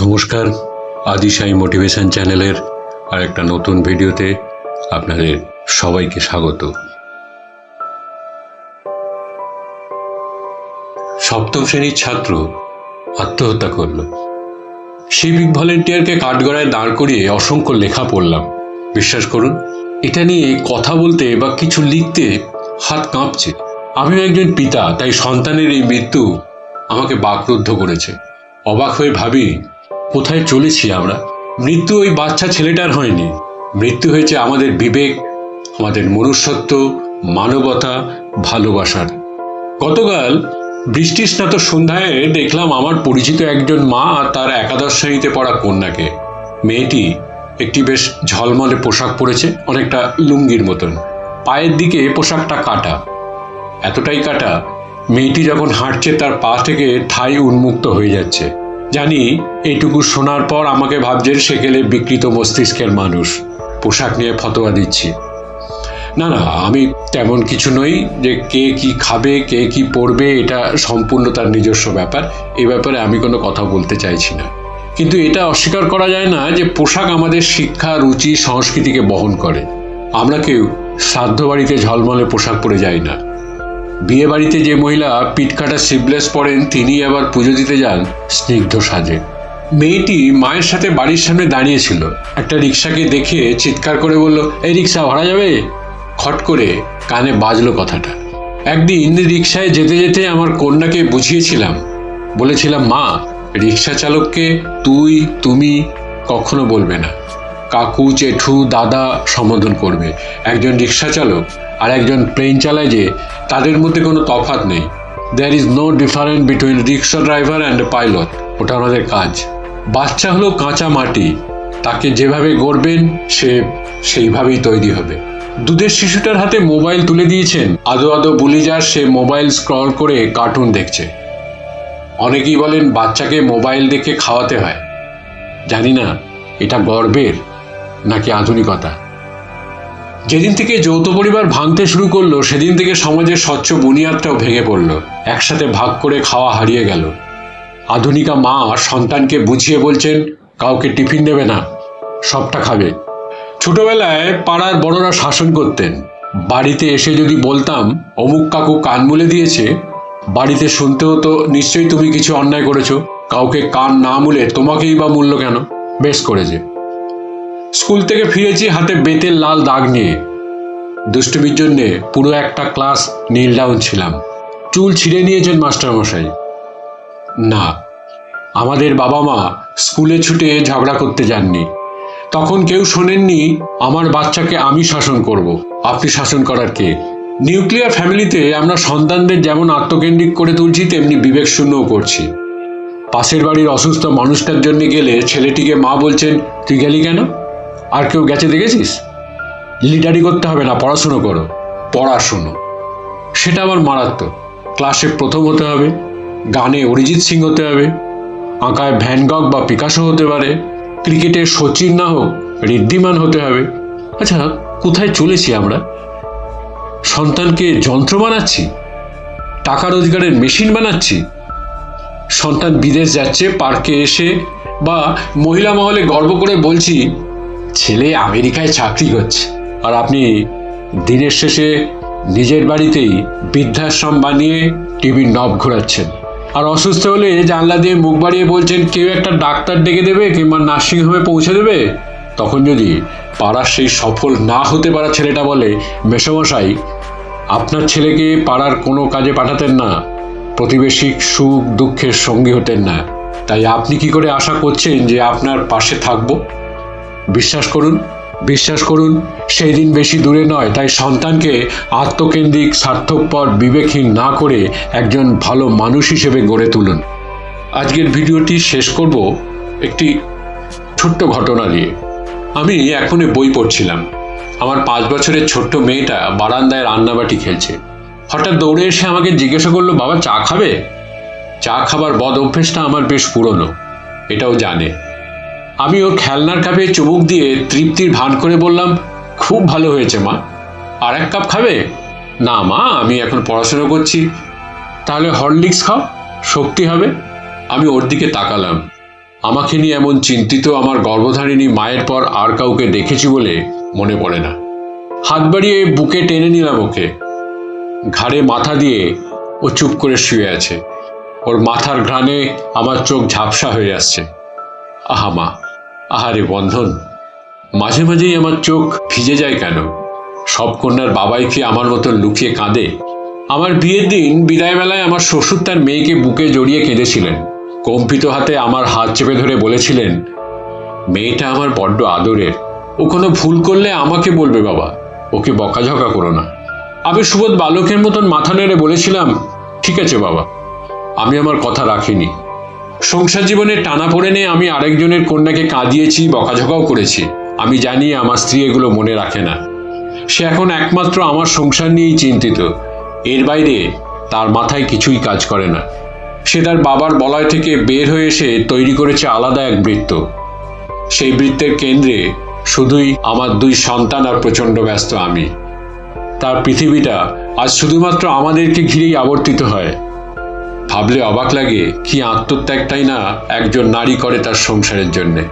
নমস্কার আদিশাই মোটিভেশন চ্যানেলের আর একটা নতুন ভিডিওতে আপনাদের সবাইকে স্বাগত। সপ্তম শ্রেণির ছাত্র আত্মহত্যা করল। সিভিক ভলেন্টিয়ারকে কাঠগড়ায় দাঁড় করিয়ে অসংখ্য লেখা পড়লাম। বিশ্বাস করুন, এটা নিয়ে কথা বলতে বা কিছু লিখতে হাত কাঁপছে। আমিও একজন পিতা, তাই সন্তানের এই মৃত্যু আমাকে বাকরুদ্ধ করেছে। অবাক হয়ে ভাবি কোথায় চলেছি আমরা? মৃত্যু ওই বাচ্চা ছেলেটার হয়নি। মৃত্যু হয়েছে আমাদের বিবেক, আমাদের মনুষ্যত্ব, মানবতা, ভালোবাসার। গতকাল বৃষ্টি স্নাত সন্ধ্যায় দেখলাম আমার পরিচিত একজন মা তার একাদশ শ্রেণীতে পড়া কন্যাকে। মেয়েটি একটি বেশ ঝলমলে পোশাক পরেছে, অনেকটা লুঙ্গির মতন। পায়ের দিকে পোশাকটা কাটা। এতটাই কাটা, মেয়েটি যখন হাঁটছে তার পা থেকে ঠাই উন্মুক্ত হয়ে যাচ্ছে। জানি এইটুকু শোনার পর আমাকে ভাবছেন সেকেলে বিকৃত মস্তিষ্কের মানুষ। পোশাক নিয়ে ফতোয়া দিচ্ছি। না না, আমি তেমন কিছু নই যে কে কি খাবে, কে কি পরবে এটা সম্পূর্ণ তার নিজস্ব ব্যাপার। এই ব্যাপারে আমি কোনো কথা বলতে চাইছি না। কিন্তু এটা অস্বীকার করা যায় না যে পোশাক আমাদের শিক্ষা, রুচি, সংস্কৃতিকে বহন করে। আমরা কেউ শ্রাদ্ধ বাড়িতে ঝলমলে পোশাক পরে যাই না। বিয়ে বাড়িতে যে মহিলা পিটকাটা সিবলেস পরেন, তিনি আবার পুজো দিতে যান স্নিগ্ধ সাজে। মেয়েটি মায়ের সাথে বাড়ির সামনে দাঁড়িয়েছিল। একটা রিক্সাকে দেখে চিৎকার করে বলল, এই রিক্সা ভাড়া যাবে? খট করে কানে বাজলো কথাটা। একদিন রিক্সায় যেতে যেতে আমার কন্যাকে বুঝিয়েছিলাম। বলেছিলাম, মা রিক্সা চালককে তুই, তুমি কখনো বলবে না। কাকু, জেঠু, দাদা সম্বোধন করবে। একজন রিক্সা চালক আর একজন প্লেন চালায় যে তাদের মধ্যে কোনো তফাৎ নেই। There is no difference between rickshaw driver and pilot ওটা আমাদের কাজ। বাচ্চা হলো কাঁচা মাটি। তাকে যেভাবে গড়বেন, সে সেইভাবেই তৈরি হবে। দুধের শিশুটার হাতে মোবাইল তুলে দিয়েছেন। আদো আদো বুলি যার সে মোবাইল স্ক্রল করে কার্টুন দেখছে। অনেকেই বলেন বাচ্চাকে মোবাইল দেখে খাওয়াতে হয়। জানি না, এটা গর্বের নাকি আধুনিকতা? যেদিন থেকে যৌথ পরিবার ভাঙতে শুরু করল, সেদিন থেকে সমাজের স্বচ্ছ বুনিয়াদটাও ভেঙে পড়ল। একসাথে ভাগ করে খাওয়া হারিয়ে গেল। আধুনিকা মা সন্তানকে বুঝিয়ে বলছেন, কাউকে টিফিন দেবে না, সবটা খাবে। ছোটবেলায় পাড়ার বড়রা শাসন করতেন। বাড়িতে এসে যদি বলতাম, অমুক কাকু কান মুলে দিয়েছে, বাড়িতে শুনতে হতো নিশ্চয়ই তুমি কিছু অন্যায় করেছ, কাউকে কান না মুলে তোমাকেই বা মূল্য কেন? বেশ করেছে। স্কুল থেকে ফিরেছি হাতে বেতের লাল দাগ নিয়ে। দুষ্টুমির জন্যে পুরো একটা ক্লাস নীল ডাউন ছিলাম। চুল ছিঁড়ে নিয়েছেন মাস্টারমশাই। না, আমাদের বাবা মা স্কুলে ছুটে ঝগড়া করতে যাননি। তখন কেউ শোনেননি, আমার বাচ্চাকে আমি শাসন করব। আপনি শাসন করার কে? নিউক্লিয়ার ফ্যামিলিতে আমরা সন্তানদের যেমন আত্মকেন্দ্রিক করে তুলছি, তেমনি বিবেক শূন্যও করছি। পাশের বাড়ির অসুস্থ মানুষটার জন্য গেলে ছেলেটিকে মা বলছেন, তুই গেলি কেন? আর কেউ গেছে দেখেছিস? লিডারি করতে হবে না, পড়াশুনো করো। পড়াশুনো। সেটা আমার মারাত্মক। ক্লাসে প্রথম হতে হবে, গানে অরিজিৎ সিং হতে হবে, আঁকায় ভ্যানগক বা পিকাসো হতে পারে, ক্রিকেটে সচিন না হোক, ঋদ্ধিমান হতে হবে। আচ্ছা কোথায় চলেছি আমরা? সন্তানকে যন্ত্র বানাচ্ছি? টাকা রোজগারের মেশিন বানাচ্ছি? সন্তান বিদেশ যাচ্ছে, পার্কে এসে বা মহিলা মহলে গর্ব করে বলছি ছেলে আমেরিকায় চাকরি করছে। আর আপনি দিনের শেষে নিজের বাড়িতেই বৃদ্ধাশ্রম বানিয়ে টিভির নব ঘোরাচ্ছেন। আর অসুস্থ হলে জানলা দিয়ে মুখ বাড়িয়ে বলছেন, কেউ একটা ডাক্তার ডেকে দেবে কিংবা নার্সিংহোমে পৌঁছে দেবে? তখন যদি পাড়ার সেই সফল না হতে পারা ছেলেটা বলে, মেসমশাই, আপনার ছেলেকে পাড়ার কোনো কাজে পাঠাতেন না। প্রতিবেশী সুখ দুঃখের সঙ্গী হতেন না। তাই আপনি কি করে আশা করছেন যে আপনার পাশে থাকব? বিশ্বাস করুন বিশ্বাস করুন, সেই দিন বেশি দূরে নয়, তাই সন্তানকে আত্মকেন্দ্রিক স্বার্থপর বিবেকহীন না করে একজন ভালো মানুষ হিসেবে গড়ে তুলুন। আজকের ভিডিওটি শেষ করব একটি ছোট্ট ঘটনা দিয়ে আমি এখনই বই পড়ছিলাম। আমার পাঁচ বছরের ছোট্ট মেয়েটা বারান্দায় রান্নাবাটি খেলছে। হঠাৎ দৌড়ে এসে আমাকে জিজ্ঞাসা করল, বাবা, চা খাবে? চা খাবার বদ অভ্যেসটা আমার বেশ পুরনো, এটাও জানে। আমি ওর খেলনার কাপে চুমুক দিয়ে তৃপ্তির ভান করে বললাম, খুব ভালো হয়েছে মা। আর এক কাপ খাবে? না মা, আমি এখন পড়াশোনা করছি। তাহলে হরলিক্স খাও, শক্তি হবে। আমি ওর দিকে তাকালাম। আমাকে নিয়ে এমন চিন্তিত আমার গর্ভধারিণী মায়ের পর আর কাউকে দেখেছি বলে মনে পড়ে না। হাত বাড়িয়ে বুকে টেনে নিলাম ওকে। ঘাড়ে মাথা দিয়ে ও চুপ করে শুয়ে আছে। ওর মাথার ঘ্রাণে আমার চোখ ঝাপসা হয়ে আসছে। আহা মা আহারে বন্ধন, মাঝে মাঝেই আমার চোখ ভিজে যায় কেন? সব কন্যার বাবাই কি আমার মতন লুকিয়ে কাঁদে? আমার বিয়ের দিন বিদায়বেলায় আমার শ্বশুর তার মেয়েকে বুকে জড়িয়ে কেঁদেছিলেন। কম্পিত হাতে আমার হাত চেপে ধরে বলেছিলেন, মেয়েটা আমার বড্ড আদরের। ও কোনো ভুল করলে আমাকে বলবে বাবা। ওকে বকাঝকা করো না। আমি সুবোধ বালকের মতন মাথা নেড়ে বলেছিলাম, ঠিক আছে বাবা, আমি আমার কথা রাখিনি। সংসার জীবনে টানা পড়ে নিয়ে আমি আরেকজনের কন্যাকে কাঁদিয়েছি, বকাঝকাও করেছি। আমি জানি আমার স্ত্রী এগুলো মনে রাখে না। সে এখন একমাত্র আমার সংসার নিয়েই চিন্তিত। এর বাইরে তার মাথায় কিছুই কাজ করে না। সে তার বাবার বলয় থেকে বের হয়ে এসে তৈরি করেছে আলাদা এক বৃত্ত। সেই বৃত্তের কেন্দ্রে শুধুই আমার দুই সন্তান আর প্রচণ্ড ব্যস্ত আমি। তার পৃথিবীটা আজ শুধুমাত্র আমাদেরকে ঘিরেই আবর্তিত হয়। ভাবলে অবাক লাগে কি আত্মত্যাগটাই না একজন নারী করে তার সংসারের জন্যে।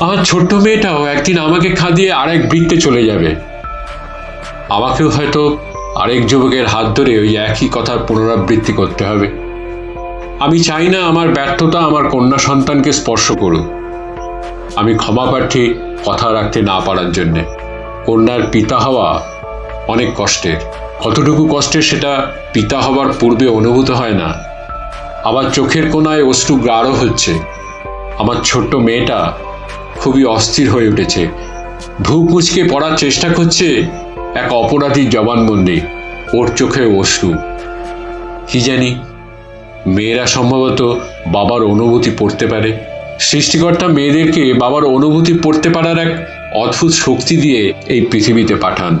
আমার ছোট্ট মেয়েটাও একদিন আমাকে খাদিয়ে আরেক বৃত্তে চলে যাবে। আমাকেও হয়তো আরেক যুবকের হাত ধরে ওই একই কথার পুনরাবৃত্তি করতে হবে। আমি চাই না আমার ব্যর্থতা আমার কন্যা সন্তানকে স্পর্শ করুক। আমি ক্ষমা প্রার্থী কথা রাখতে না পারার জন্যে। কন্যার পিতা হওয়া অনেক কষ্টের। কতটুকু কষ্টের সেটা পিতা হবার পূর্বে অনুভূত হয় না। আবার চোখের কোনায় অশ্রু গাঢ় হচ্ছে। আমার ছোট্ট মেয়েটা খুবই অস্থির হয়ে উঠেছে। ভুক মুচকে পড়ার চেষ্টা করছে এক অপরাধীর জবানবন্দি। ওর চোখে অশ্রু। কি জানি, মেয়েরা সম্ভবত বাবার অনুভূতি পড়তে পারে। সৃষ্টিকর্তা মেয়েদেরকে বাবার অনুভূতি পড়তে পারার এক অদ্ভুত শক্তি দিয়ে এই পৃথিবীতে পাঠান।